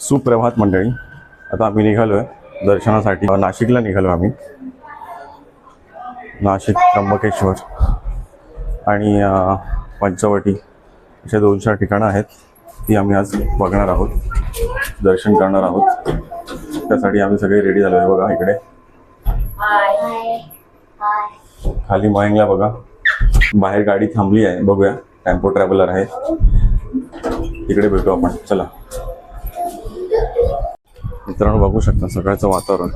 सुप्रभात मंडळी. आता आम्ही निघालो आहे दर्शनासाठी. नाशिकला निघालो आम्ही. नाशिक त्र्यंबकेश्वर आणि पंचवटी अशा दोन चार ठिकाणं आहेत. ती आम्ही आज बघणार आहोत. दर्शन करणार आहोत. त्यासाठी आम्ही सगळे रेडी झालो आहे बघा इकडे. खाली मयंगला बघा. बाहेर गाडी थांबली आहे. बघूया. टेम्पो ट्रॅव्हलर आहे. तिकडे भेटू आपण. चला. मित्रांनो बघू शकता सकाळचं वातावरण.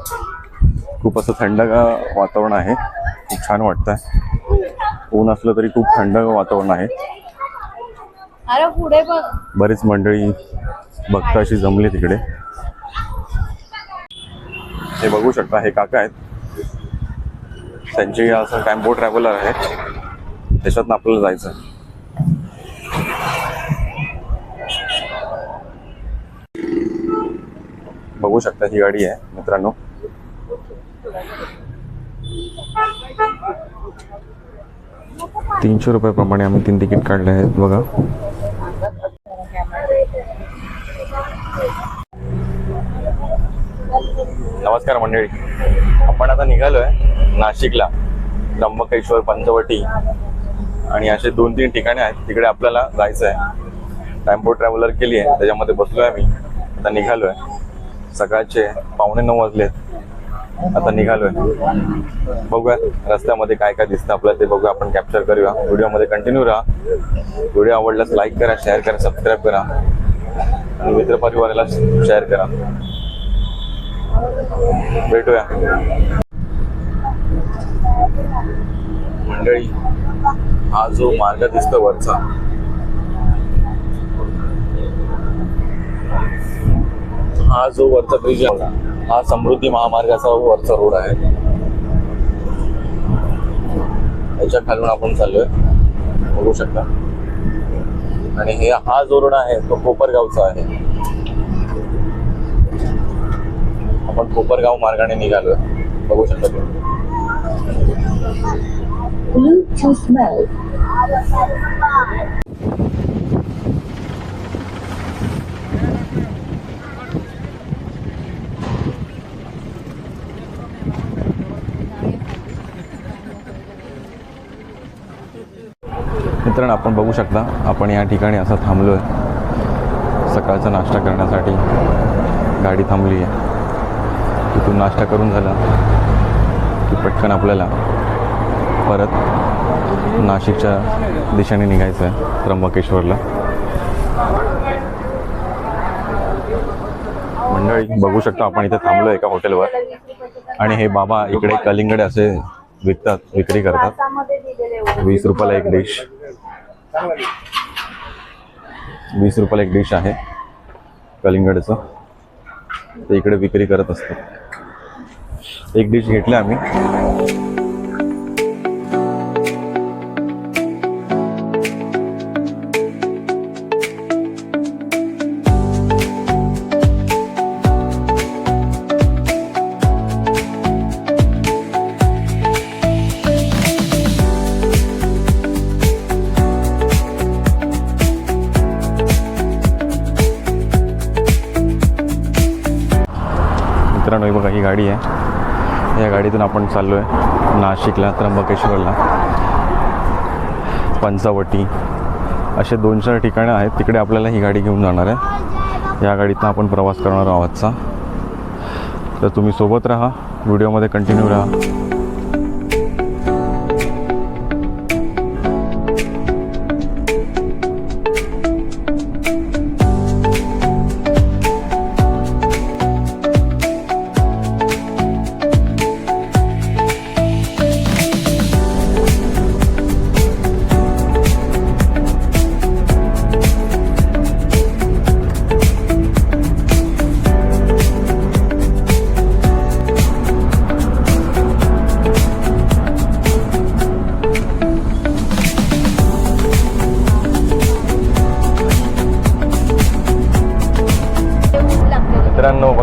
खूप असं थंड वातावरण आहे. खूप छान वाटतंय. ऊन असलं तरी खूप थंड वातावरण आहे. अरे पुढे बघ. बरीच मंडळी भक्त अशी जमली तिकडे हे बघू शकता हे काका आहेत. त्यांचे असं टेम्पो ट्रॅव्हलर आहे. त्याच्यातनं आपल्याला जायचं बघू शकता ही गाडी आहे मित्रांनो. तीनशे रुपयाप्रमाणे आम्ही तीन तिकीट काढले आहेत बघा. नमस्कार मंडळी. आपण आता निघालोय नाशिकला त्र्यंबकेश्वर पंचवटी आणि असे दोन तीन ठिकाणे आहेत तिकडे आपल्याला जायचं आहे टेम्पो ट्रॅव्हलर केली आहे त्याच्यामध्ये बसलोय आम्ही. आता निघालोय. सकाळचे पावणे नऊ वाजले आता निघालोय. बघूया रस्त्यामध्ये काय काय दिसतं आपल्याला ते बघूया. आपण कॅप्चर करूया. व्हिडिओमध्ये कंटिन्यू राहा. व्हिडिओ आवडल्यास लाईक करा शेअर करा सबस्क्राईब करा. आणि मित्रपरिवाराला शेअर करा. भेटूया. मंडळी हा जो मार्ग दिसतो वरचा हा जो वरचा ब्रिज आहे हा समृद्धी महामार्गाचा वरचा रोड आहे. याच्या खालून आपण चाललोय. बघू शकता. आणि हे हा जो रोड आहे तो कोपरगावचा आहे. आपण कोपरगाव मार्गाने निघालोय. बघू शकता तुम्ही. मित्रांनो आपण बघू शकता. आपण या ठिकाणी असं थांबलो आहे सकाळचा नाश्ता करण्यासाठी गाडी थांबली आहे तिथून नाश्ता करून झाला की पटकन आपल्याला परत नाशिकच्या दिशेने निघायचं आहे त्र्यंबकेश्वरला. मंडळी बघू शकता आपण इथे थांबलो एका हॉटेलवर आणि हे बाबा इकडे कलिंगड असे विकतात विक्री करतात. वीस रुपयाला एक डिश वीस रुपयाला एक डिश आहे कलिंगडचं. ते इकडे विक्री करत असतो. एक डिश घेतली आम्ही. चाललो आहे नाशिकला त्र्यंबकेश्वरला. पंचावटी. असे दोन चार ठिकाणं आहेत. तिकडे आपल्याला ही गाडी घेऊन जाणार आहे. या गाडीतनं आपण प्रवास करणार आहोतचा तर तुम्ही सोबत राहा. व्हिडिओमध्ये कंटिन्यू राहा.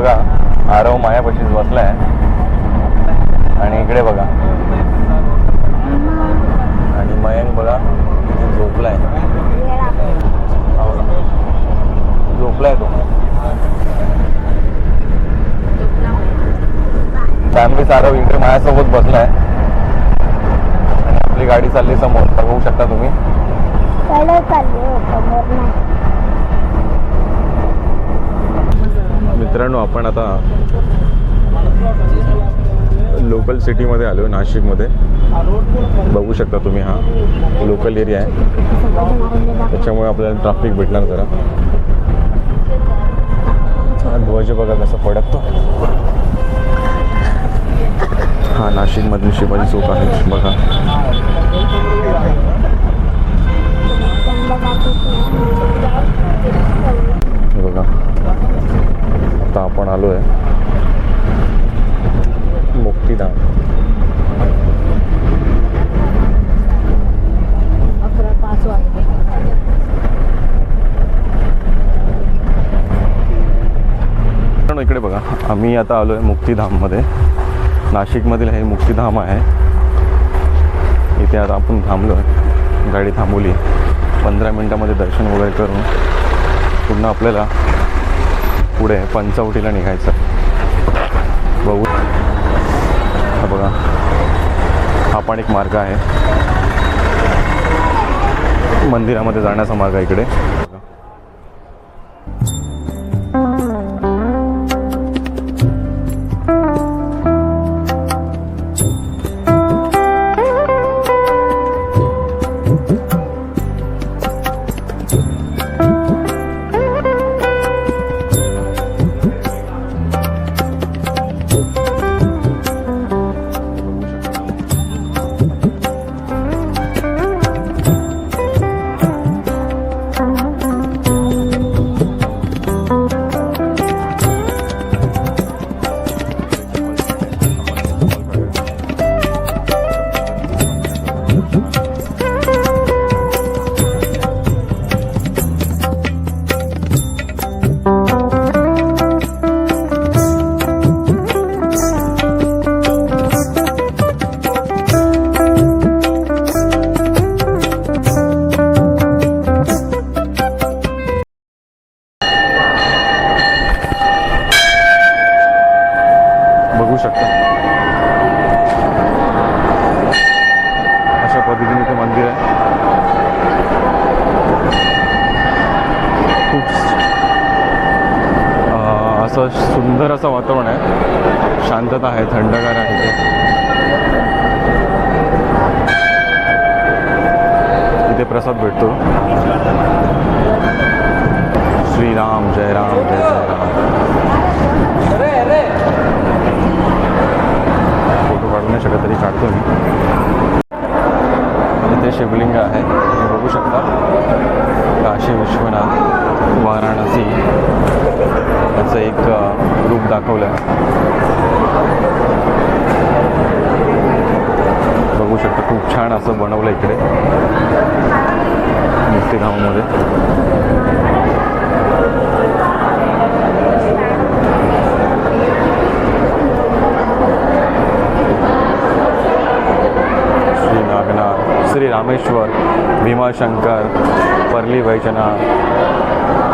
बघा आरव मायापाशीच बसलाय. आणि इकडे बघा. आणि मयंक बघा इथे झोपलाय. झोपलाय तो. फॅमिली सारव इकडे माझ्यासोबत बसलाय. आणि आपली गाडी चालली समोर. बघू शकता तुम्ही. मित्रांनो आपण आता लोकल सिटीमध्ये आलो आहे नाशिकमध्ये. बघू शकता तुम्ही हा लोकल एरिया आहे. त्याच्यामुळे आपल्याला ट्रॅफिक भेटणार जरा. ध्वज बघा कसा फडकतो. हा नाशिकमधली शिवाजी चौक आहे. बघा. आपण आलो आहे. मुक्तीधाम. इकडे बघा. आम्ही आता आलो आहे मुक्तीधाममध्ये. नाशिकमधील हे मुक्तीधाम आहे. इथे आता आपण थांबलो आहे. गाडी थांबवली. पंधरा मिनटामध्ये दर्शन वगैरे करून पुन्हा आपल्याला पुढे पंचवटीला निघायचं. बघू. हा बघा. हा पण एक मार्ग आहे. मंदिरामध्ये जाण्याचा मार्ग आहे इकडे. विश्वनाथ वाराणसी याचं एक रूप दाखवलं आहे बघू शकता खूप छान असं बनवलं इकडे. मुक्तीधाममध्ये श्री नागनाथ श्री रामेश्वर भीमाशंकर परली वैजनाथ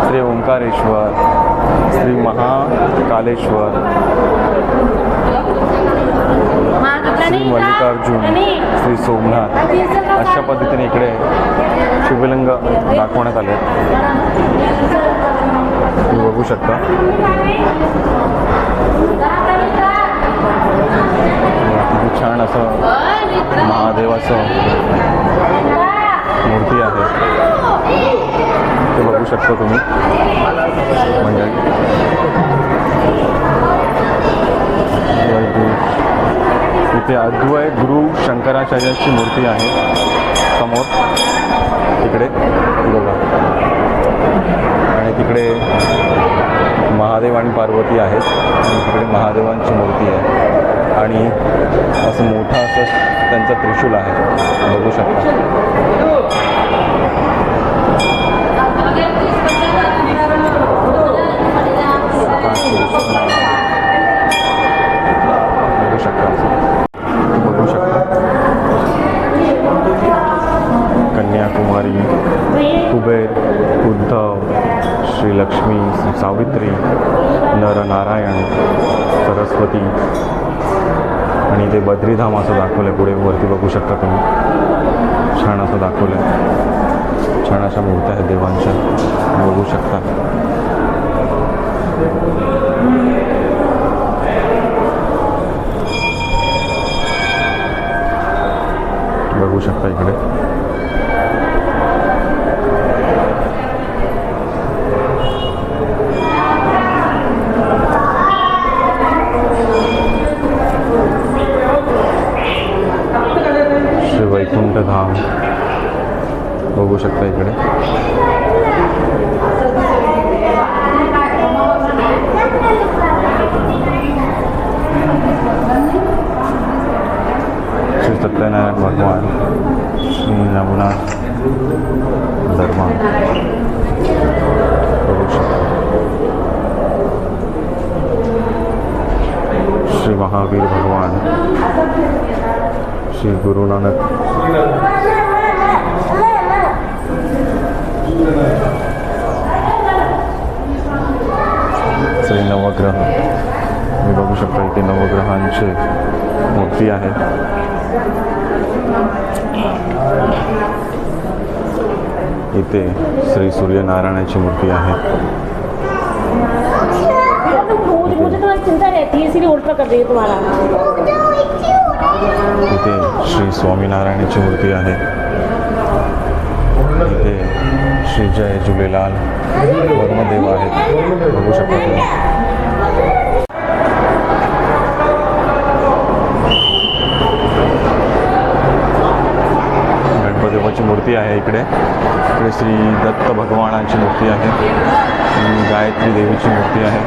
श्री ओंकारेश्वर श्री महाकालेश्वर श्री मल्लिकार्जुन श्री सोमनाथ अशा पद्धतीने इकडे शिवलिंग दाखवण्यात आले. तुम्ही बघू शकता. किती छान असं महादेवाचं मूर्ती आहे. ते बघू शकता तुम्ही. म्हणजे इथे अद्वय गुरु शंकराचार्याची मूर्ती आहे समोर. तिकडे बघा. आणि तिकडे महादेव आणि पार्वती आहेत. आणि तिकडे महादेवांची मूर्ती आहे. आणि असं मोठं असं त्यांचा त्रिशूल आहे. बघू शकता. बघू शकता बघू शकता कन्याकुमारी कुबेर उद्धव श्रीलक्ष्मी सावित्री नरनारायण सरस्वती आणि ते बद्रीधाम असं दाखवलं आहे पुढे वरती बघू शकता तुम्ही. छान असं दाखवलं आहे छान अशा मूर्त्या आहेत देवांच्या. बघू शकता. शकता इकडे श्री वैकुंठ धाम बघू शकता इकडे श्री सत्यनारायण भगवान श्री रघुनाथ धर्मा बघू शकता श्री महावीर भगवान श्री गुरु नानक। श्री नवग्रह। मी बघू शकता इथे नवग्रहांचे मूर्ती आहे. इथे श्री सूर्यनारायणाची मूर्ती आहे. मुझे तो चिंता रहती है इसीलिए उल्टा कर रही है तुम्हारा इथे श्री स्वामीनारायणाची मूर्ती आहे. इथे श्री जय झुलेलाल वर्मदेव आहेत. बघू शकता तुम्ही. मूर्ती आहे इकडे. इकडे श्री दत्त भगवानाची मूर्ती आहे. गायत्री देवीची मूर्ती आहे.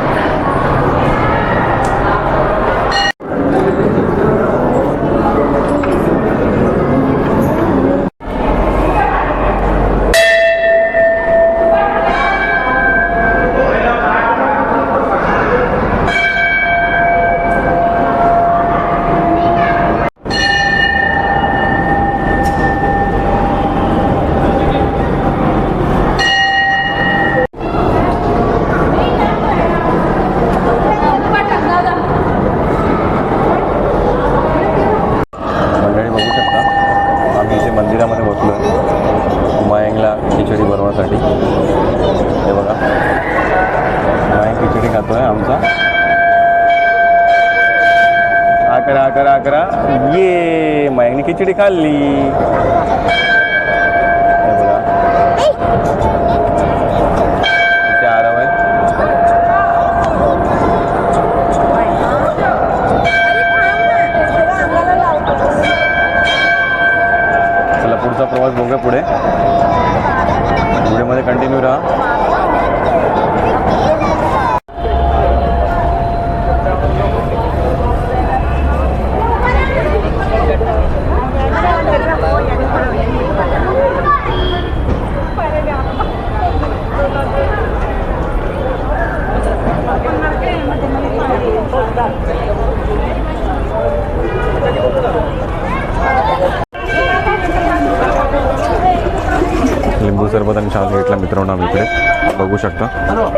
सरबत आणि चहा घेतला मित्रांनो आम्ही इकडे. बघू शकता.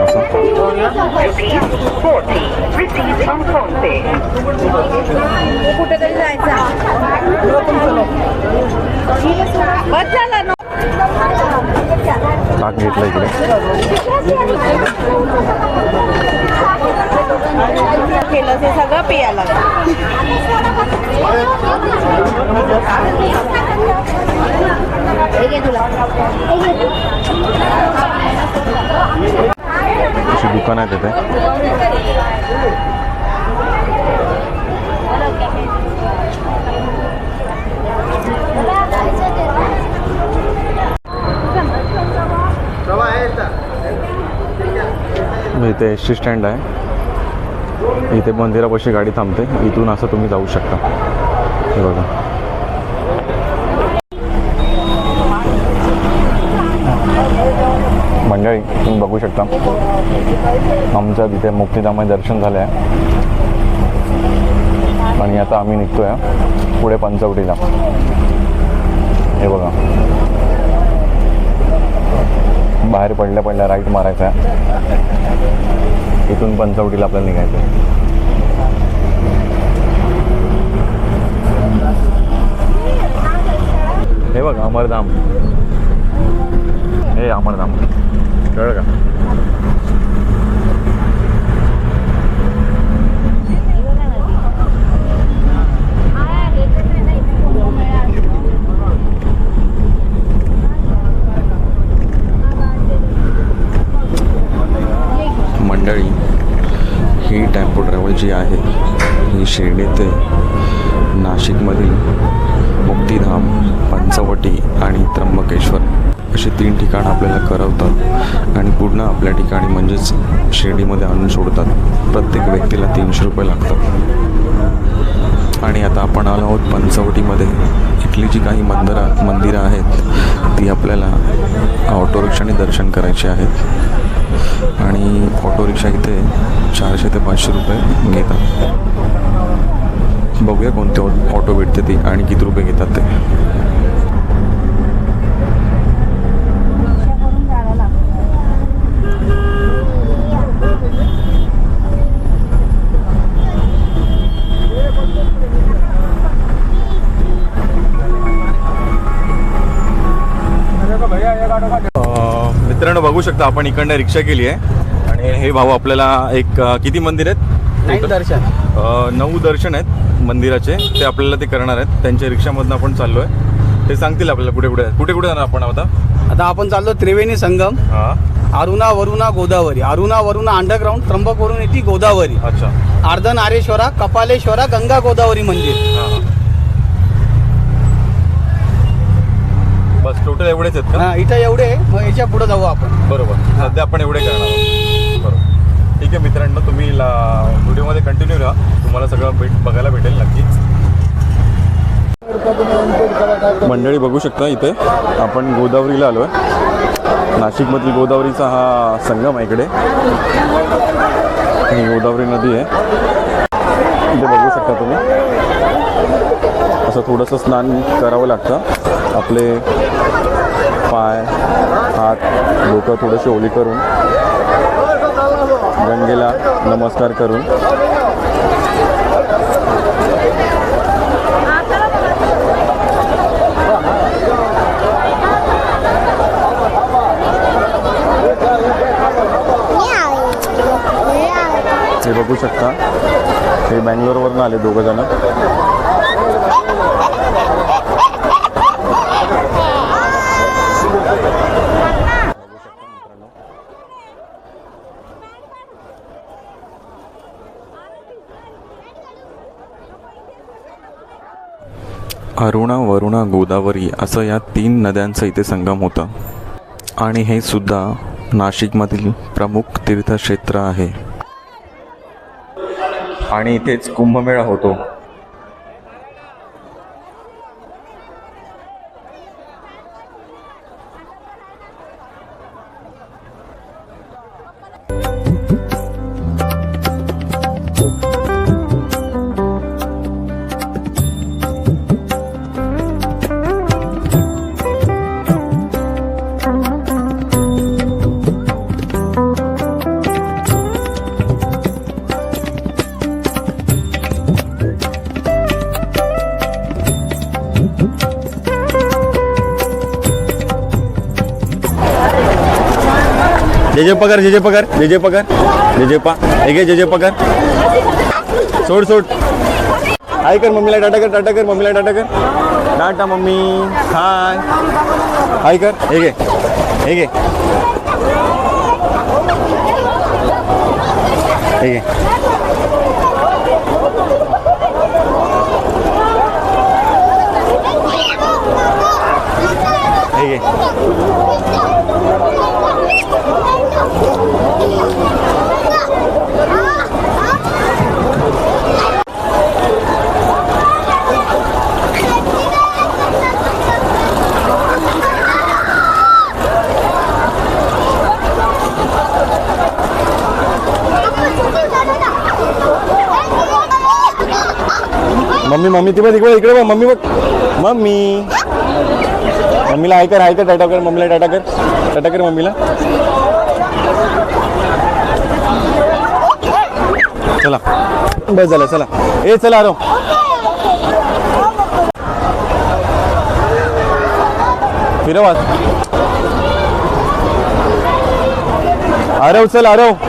असं. ताक घेतलं इकडे. केलं ते सगळं पियाला. अशी दुकान आहे तिथे इथे एस टी स्टँड आहे. इथे मंदिरापाशी गाडी थांबते. इथून असं तुम्ही जाऊ शकता. हे बघा. त्यामुळे दर्शन झालं आहे आणि आता आम्ही निघतोय पुढे पंचवटीला. हे बघा. बाहेर पडल्या पडल्या राईट मारायचा आहे. इथून पंचवटीला आपल्याला निघायचं हे बघा अमरधाम. हे अमरधाम. कळ का? ही टेम्पो ट्रॅव्हल जी आहे ही शिर्डी ते नाशिकमधील मुक्तीधाम पंचवटी आणि त्र्यंबकेश्वर असे तीन ठिकाणं आपल्याला करवतात आणि पूर्ण आपल्या ठिकाणी म्हणजेच शिर्डीमध्ये आणून सोडतात. प्रत्येक व्यक्तीला तीनशे रुपये लागतात. आणि आता आपण आलो आहोत पंचवटीमध्ये. इथली जी काही मंदिरं मंदिरं आहेत ती आपल्याला ऑटो रिक्षाने दर्शन करायची आहेत. आणि ऑटो रिक्षा इथे चारशे ते पाचशे रुपये घेतात. बघूया कोणते ऑटो भेटते ती आणि किती रुपये घेतात ते. बघू शकता आपण इकडनं रिक्षा केली आहे. आणि हे भाऊ आपल्याला एक अं, किती मंदिर आहेत? दर्शन. अं, नऊ दर्शन आहेत मंदिराचे. ते आपल्याला ते करणार आहेत. त्यांच्या रिक्षामधनं आपण चाललोय. ते सांगतील आपल्याला कुठे कुठे कुठे कुठे जाणार आपण आता? आता आपण चाललो त्रिवेणी संगम. हा. अरुणा वरुणा गोदावरी. अरुणा वरुणा अंडरग्राऊंड त्र्यंबक वरून येते गोदावरी. अच्छा. अर्धनारेश्वरा कपालेश्वरा गंगा गोदावरी मंदिर. हा. बस टोटल एवढेच आहेत का? हा इथं एवढे मग याच्यापुढे जाऊ आपण. बरोबर. सध्या आपण एवढे करणार आहोत. बरोबर. ठीक आहे मित्रांनो तुम्ही ला व्हिडिओमध्ये कंटिन्यू राहा. तुम्हाला सगळं भेट बघायला भेटेल नक्कीच. मंडळी बघू शकता इथे आपण गोदावरीला आलो आहे नाशिकमधील गोदावरीचा हा संगम आहे इकडे. ही गोदावरी नदी आहे. इथे बघू शकता तुम्ही. असं थोडंसं स्नान करावं लागतं. आपले पाय हात डोकं थोडेसे ओली करून गंगेला नमस्कार करून. हे बघू शकता. हे बँगलोरवरून आले दोघं अरुणा वरुणा गोदावरी असं या तीन नद्यांचं इथे संगम होतं. आणि हे सुद्धा नाशिकमधील प्रमुख तीर्थक्षेत्र आहे. आणि इथेच कुंभमेळा होतो. जे जे पगार जे जे पगार जे जे पगार जे जे पा हे जे जे पगार. सोड सोड. हाय कर मम्मीला टाटा कर टाटा कर मम्मीला टाटा कर. टाटा मम्मी. हाय. हाय कर. हे घे. हे घे. हे घे. हे घे. मम्मी मम्मी ती बघ इकडे इकडे बघ मम्मी बघ मम्मी मम्मीला हाय कर कर टाटा कर मम्मीला टाटा कर टाटा कर मम्मीला. चला. बस झालं चला. ए चला आरो फिरव आरव चल आरव.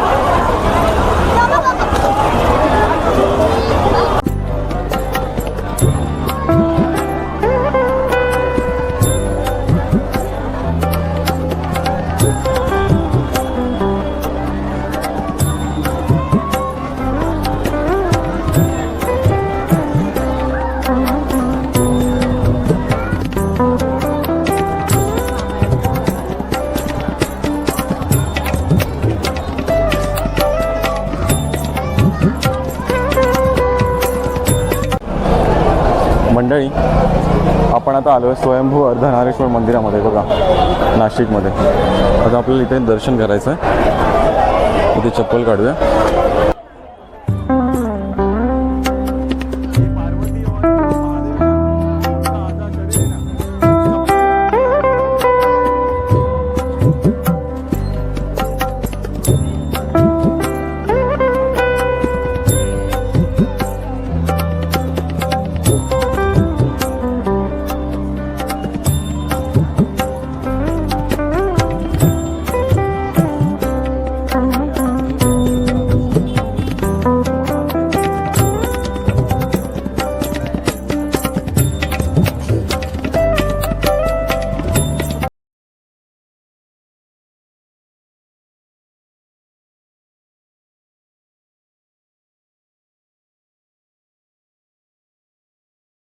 आता आलो आहे स्वयंभू अर्धनारेश्वर मंदिरामध्ये बघा नाशिकमध्ये. आता आपल्याला इथे दर्शन करायचं आहे इथे चप्पल काढूया.